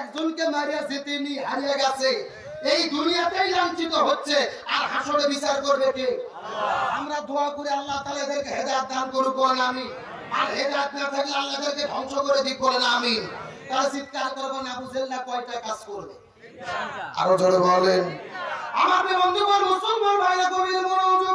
একজনকে মারিয়াছে তিনি হারিয়ে গেছে। এই দুনিয়াতেই লাঞ্ছিত হচ্ছে। আর হাসরে বিচার করবে কে? আমরা দোয়া করি আল্লাহ তাআলা এদেরকে হেদায়েত দান করুক বলেন আমি আর হেদায়েত না থাকলে আল্লাহ এদেরকে ধ্বংস করে দিক বলেন আমি তারা চিৎকার না আবু না কয়টা কাজ করবে? আরও জোরে বলেন। আমার বন্ধুগণ মুসলমান ভাইরা গভীর মনোযোগ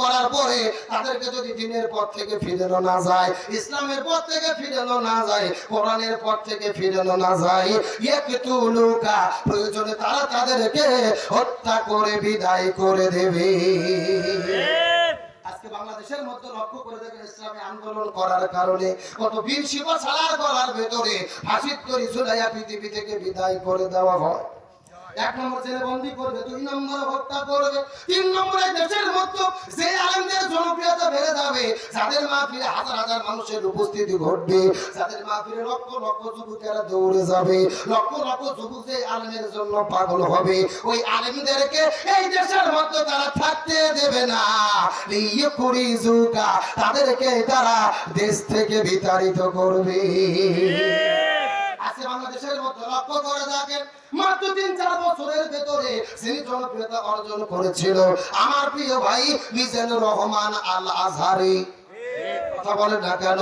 করার পরে তাদেরকে যদি দিনের থেকে ফিরানো না যায়, ইসলামের থেকে ফিরানো না যায় থেকে ফিরানো না যায় লোকা প্রয়োজনে তারা তাদেরকে হত্যা করে, বিদায় করে দেবে। বাংলাদেশের মধ্যে লক্ষ্য করে দেখেন ইসলামী আন্দোলন করার কারণে কত বীর শিব ছাড়ার গলার ভেতরে ফাঁসির তরি ঝুলাইয়া পৃথিবী থেকে বিদায় করে দেওয়া হয়। এক নম্বর জেলে বন্দি করবে দুই নম্বর হত্যা করবে তিন নম্বরে দেশের মধ্যে যে আলেমদের জনপ্রিয়তা বেড়ে যাবে যাদের মাহফিলে হাজার হাজার মানুষের উপস্থিতি ঘটবে যাদের মাহফিলে লক্ষ লক্ষ যুবকেরা দৌড়ে যাবে লক্ষ লক্ষ যুবক যে আলেমের জন্য পাগল হবে ওই আলেমদেরকে এই দেশের মধ্যে তারা থাকতে দেবে না। ইয়ে তাদেরকে তারা দেশ থেকে বিতাড়িত করবে। আজকে বাংলাদেশের মতো লক্ষ্য করে দেখেন মাত্র তিন, চার বছরের ভেতরে যিনি জনপ্রিয়তা অর্জন করেছিল, আমার প্রিয় ভাই মিজানুর রহমান আল আজহারি কথা বলে না কেন?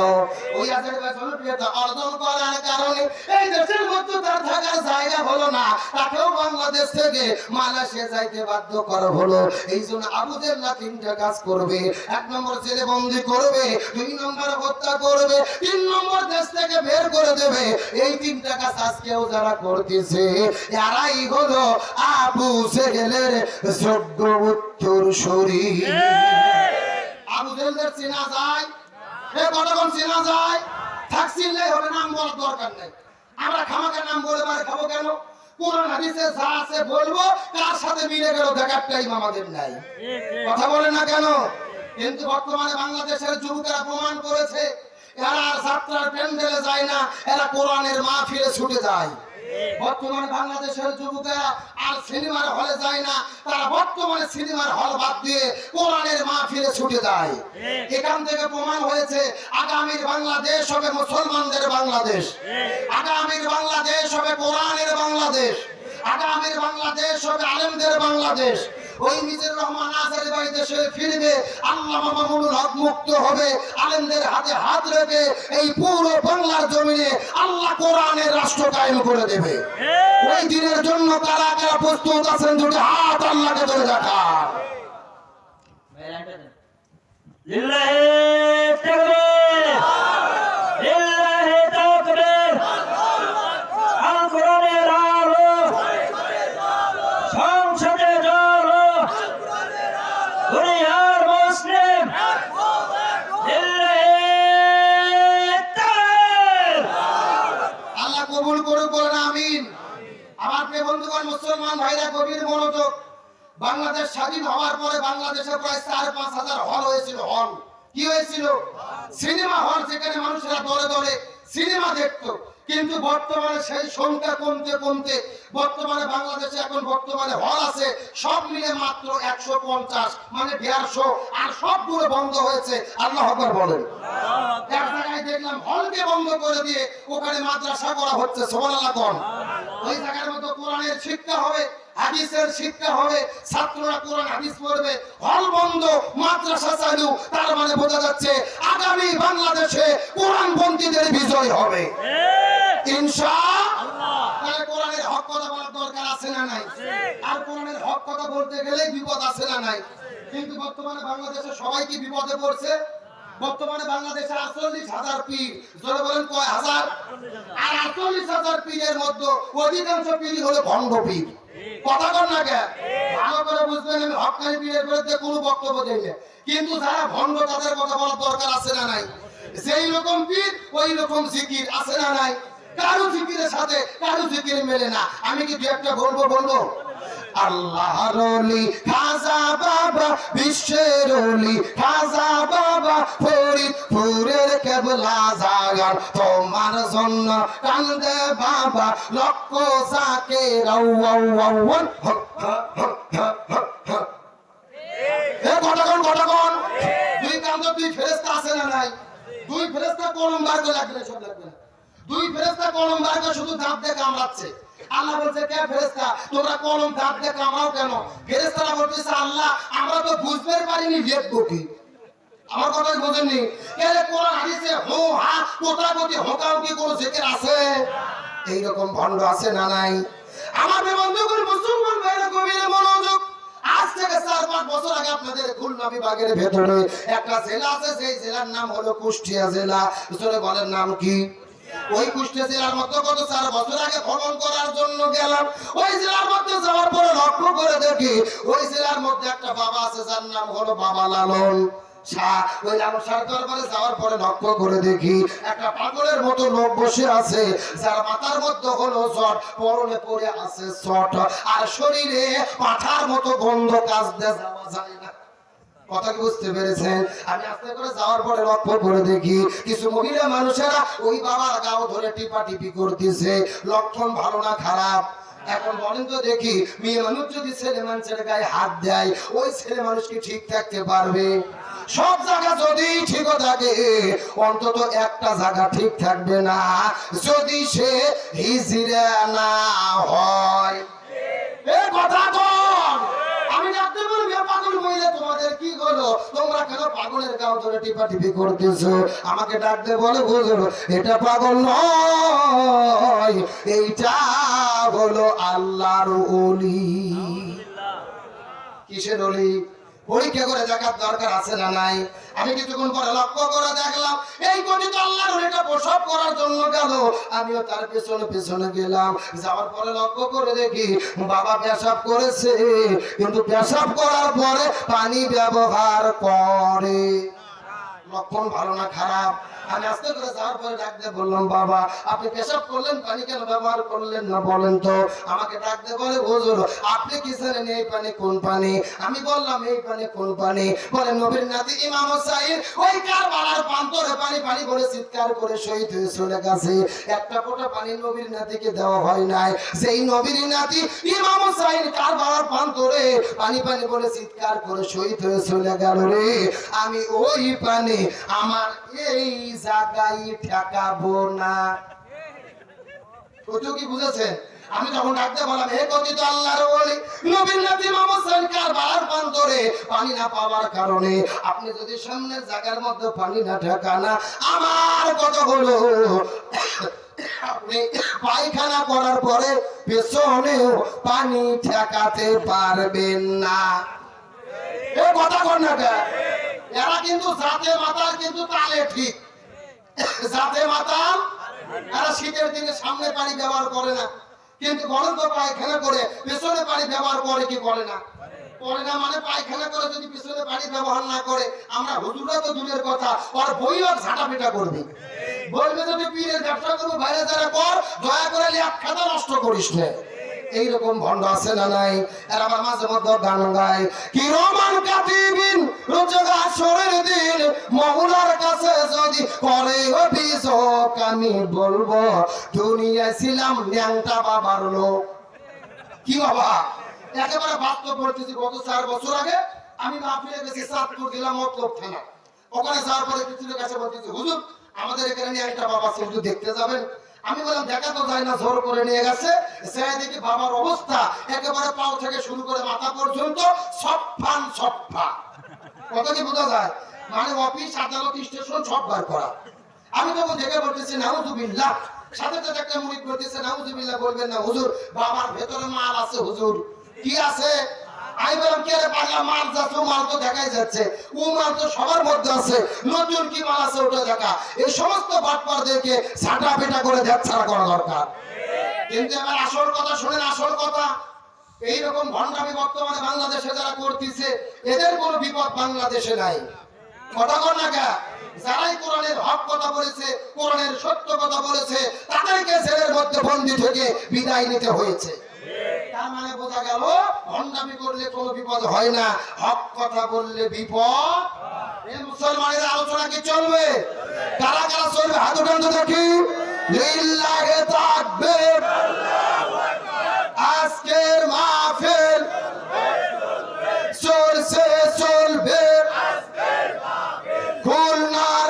ওই আজের জনপ্রিয়তা অর্জন করার কারণে। এই দেশের মধ্যে তার থাকার জায়গা হলো না। তাকেও বাংলাদেশ থেকে মালয়েশিয়া যাইতে বাধ্য করা হলো। এই জন্য আবুদের না তিনটা কাজ করবে। এক নম্বর জেলে বন্দি করবে দুই নম্বর হত্যা করবে তিন নম্বর দেশ থেকে বের করে দেবে। এই তিনটা কাজ আজকেও যারা করতেছে এরাই হলো আবু সেহেলের যোগ্য উত্তর শরীর আবু জেলদের চেনা যায় এ কতক্ষণ চেনা যায়? থাকছিলে হবে নাম বলার দরকার নেই। আমরা খামাকে নাম বলে মারে খাব কেন? কোরআন, হাদিসে বলব কার সাথে মিলে গেল দেখার টাইম আমাদের কথা বলে না কেন? কিন্তু বর্তমানে বাংলাদেশের যুবকেরা প্রমাণ করেছে, এরা যাত্রার প্যান্ডেলে যায় না, এরা কোরআনের মাহফিলে ছুটে যায়। বর্তমানে বাংলাদেশের যুবকেরা আর সিনেমার হলে যায় না। তারা বর্তমানে সিনেমার হল বাদ দিয়ে কোরআনের মা ফিরে ছুটে যায়। এখান থেকে প্রমাণ হয়েছে, আগামীর বাংলাদেশ হবে মুসলমানদের বাংলাদেশ। আগামীর বাংলাদেশ হবে কোরআনের বাংলাদেশ। আগামীর বাংলাদেশ হবে আলেমদের বাংলাদেশ। ওই রহমান আজের ফিরবে আল্লাহ মামুনুল হক মুক্ত হবে আলেমদের হাতে হাত রেখে এই পুরো বাংলার জমিনে আল্লাহ কোরআনের রাষ্ট্র কায়েম করে দেবে। ওই দিনের জন্য তারা প্রস্তুত আছেন দুটি হাত আল্লাহকে ধরে রাখা। লিল্লাহি তাকবীর লিল্লাহি তাকবীর আল কোরআনের আলো সংসদে জলো দুনিয়ার মুসলিম লিল্লাহি তাকবীর আল্লাহ কবুল করুক বলেন আমিন আমার প্রিয় বন্ধুগণ মুসলমান ভাইরা গভীর মনোযোগ। বাংলাদেশ স্বাধীন হওয়ার পরে বাংলাদেশে প্রায় চার পাঁচ হাজার হল হয়েছিল হল। কি হয়েছিল? সিনেমা হল যেখানে মানুষেরা দলে দলে সিনেমা দেখতো। কিন্তু বর্তমানে সেই সংখ্যা কমতে কমতে বর্তমানে বাংলাদেশে এখন বর্তমানে হল আছে সব মিলে মাত্র একশো পঞ্চাশ মানে দেড়শো আর সবগুলো বন্ধ হয়েছে। আল্লাহ আকবার বলেন। এক জায়গায় দেখলাম হলকে বন্ধ করে দিয়ে ওখানে মাদ্রাসা করা হচ্ছে সোমানাল্লাহ কন। ওই জায়গার মতো কোরআনের শিক্ষা হবে হাদিসের শিক্ষা হবে ছাত্ররা কোরআন হাদিস পড়বে হল বন্ধ মাদ্রাসা চালু তার মানে বোঝা যাচ্ছে আগামী বাংলাদেশে কোরআন বন্দীদের বিজয় হবে। ইনশা তাহলে কোরআনের হক কথা বলার দরকার আছে না নাই? আর কোরআনের হক কথা বলতে গেলেই বিপদ আছে না নাই? কিন্তু বর্তমানে বাংলাদেশে সবাই কি বিপদে পড়ছে? বর্তমানে বাংলাদেশে আটচল্লিশ হাজার পীর, জোরে বলেন কয় হাজার? আর আটচল্লিশ হাজার পীরের মধ্যে অধিকাংশ পীরই হলো ভণ্ড পীর। কথা কর না কে ভালো করে বুঝবেন, আমি হকানি পীরের বিরুদ্ধে কোনো বক্তব্য দেই না। কিন্তু যারা ভণ্ড, তাদের কথা বলার দরকার আছে না নাই? যেই রকম পীর, ওই রকম জিকির আছে না নাই? কারও জিকিরের সাথে, কারও জিকির মেলে না। আমি কি দু একটা বলব বলব? আল্লাহর অলি, খাজা বাবা, বিশ্বের অলি, খাজা বাবা, ফরিদপুরের কেবলা জাগার। তোমার জন্য কান্দে বাবা, লক্ষ জাকে, রাউ আউ হক হক হক ঘটকন দুই কান্ত দুই ফেরেস্তা আছে না নাই? দুই ফেরেস্তা কলম বার লাগবে সব লাগবে দুই ফেরেস্তা কলম বার শুধু দাঁত দিয়ে কামড়াচ্ছে। আল্লাহ বলছে, কে ফেরেস্তা তোমরা কলম দাঁত দিয়ে কামড়াও কেন? ফেরেস্তারা বলতেছে, আল্লাহ, আমরা তো বুঝতে পারিনি লিখব কি আমার কথাই বোঝেননি। এর কোরআন, হাদিসে হো, হা কোথাগতি হোকাও কি কোন জিকির আছে? এইরকম ভণ্ড আছে না নাই? আমার বন্ধুগুলো মুসলমান ভাইরা গভীরে মনোযোগ। আজ থেকে চার পাঁচ বছর আগে আপনাদের খুলনা বিভাগের ভেতরে একটা জেলা আছে, সেই জেলার নাম হলো কুষ্টিয়া জেলা। বলেন নাম কি? ওই কুষ্টিয়া জেলার মধ্যে গত চার বছর আগে ভ্রমণ করার জন্য গেলাম। ওই জেলার মধ্যে যাওয়ার পরে লক্ষ্য করে দেখি, ওই জেলার মধ্যে একটা বাবা আছে, যার নাম হলো বাবা লালন শরীরে পাঠার মতো গন্ধ কাজ দিয়ে, যাওয়া যায় না। কথা বুঝতে পেরেছেন? আমি আস্তে করে যাওয়ার পরে লক্ষ্য করে দেখি কিছু মহিলা মানুষেরা ওই বাবার গাও ধরে টিপা টিপি করতেছে। লক্ষণ ভালো না খারাপ? এখন বলেন তো দেখি, মেয়ে মানুষ যদি ছেলে মানুষের গায়ে হাত দেয়, ওই ছেলে মানুষ কি ঠিক থাকতে পারবে? সব জায়গা যদি ঠিক থাকে, অন্তত একটা জায়গা ঠিক থাকবে না। যদি সে হিজড়া না হয়। এ কথা কন আমি ডাকতে বলবি এ পাগল মহিলা তোমাদের কি হলো তোমরা কেন পাগলের গাও ধরে টিপা টিপি করতেছো? আমাকে ডাকতে বলে বুঝলো এটা পাগল নয় এইটা হলো আল্লাহর অলি কিসের অলি পরীক্ষা করে দেখার দরকার আছে না নাই? আমি কিছুক্ষণ পরে লক্ষ্য করে দেখলাম, এই গঠিত আল্লাহর এটা প্রসব করার জন্য গেল। আমিও তার পেছনে পেছনে গেলাম। যাওয়ার পরে লক্ষ্য করে দেখি, বাবা পেশাব করেছে। কিন্তু পেশাব করার পরে পানি ব্যবহার করে। লক্ষণ ভালো না খারাপ? আমি আস্তে করে যাওয়ার পরে ডাক দিয়ে বললাম, বাবা, আপনি পেশাব করলেন, পানি কেন ব্যবহার করলেন না বলেন তো? আমাকে ডাক দিয়ে বলে, হুজুর, আপনি কি জানেন এই পানি কোন পানি? আমি বললাম, এই পানি কোন পানি? বলে, নবীর নাতি ইমাম হোসাইন, ওই কারবালার প্রান্তরে পানি পানি বলে চিৎকার করে শহীদ হয়ে চলে গেছে একটা ফোঁটা পানি নবীর নাতিকে দেওয়া হয় নাই। সেই নবীর নাতি ইমাম হোসাইন কারবালার প্রান্তরে পানি পানি বলে চিৎকার করে শহীদ চলে গেল রে। আমি ওই পানি আমার এই জায়গায় ঠেকাবো না। কত কি বুঝেছেন? আমি তখন ডাকতে বললাম, হে কথিত আল্লাহর ওলি নবীন নাতি মোহাম্মদ সরকার বাড়ার প্রান্তরে পানি না পাওয়ার কারণে আপনি যদি সামনের জায়গার মধ্যে পানি না ঠেকানা, আমার কথা হলো, আপনি পায়খানা করার পরে পেছনেও পানি ঠেকাতে পারবেন না। এ কথা কর না এরা কিন্তু সাথে মাথার কিন্তু তালে ঠিক। জাতে মাতাল এরা শীতের দিনে সামনে পানি ব্যবহার করে না। কিন্তু পায়খানা করে, পেছনে পানি ব্যবহার করে কি করে না? করে না মানে পায়খানা করে যদি পিছনে পানি ব্যবহার না করে, আমরা হুজুরা তো দূরের কথা আর বইও ঝাঁটা পিটা করবে। বলবে যদি পীরের ব্যবসা করব, বাইরে যারা কর, দয়া করে নষ্ট করিস না। এইরকম ভণ্ড আছে না নাই? আর আমার মাঝে মধ্যে গান গায়, কি রোমান আমি বলব, দুনিয়ায় ছিলাম ন্যাংটা বাবার লোক। কি বাবা? একেবারে বাস্তব গত চার বছর আগে আমি গেছি মতলব থানা। ওখানে যাওয়ার পরে কাছে বলতেছি, হুজুর, আমাদের এখানে বাবা দেখতে যাবেন। আমি বললাম, দেখা তো যায় না, জোর করে নিয়ে গেছে। সে দেখি বাবার অবস্থা একেবারে পাও থেকে শুরু করে মাথা পর্যন্ত সফান সফা কত কি বোঝা যায়? মানে অফিস, আদালত, স্টেশন, সব বার করা। আমি তখন দেখে বলতেছি নাউজুবিল্লাহ সাথে সাথে একটা মুড়ি করতেছে নাউজুবিল্লাহ বলবেন না, হুজুর, বাবার ভেতরে মাল আছে, হুজুর। কি আছে? দরকার। কিন্তু আসল কথা আসল কথা। বাংলাদেশে যারা করতেছে, এদের কোনো বিপদ বাংলাদেশে নাই। কথা কর না যারাই কোরআনের হক কথা বলেছে, কোরআনের সত্য কথা বলেছে, তাদেরকে জেলের মধ্যে বন্দি থেকে বিদায় নিতে হয়েছে। তার মানে বোঝা গেল, ভণ্ডামি করলে বিপদ হয় না, হক কথা বললে বিপদ মুসলমানের আলোচনা কি চলবে? কারা কারা চলবে? হাত উঠান তো দেখি।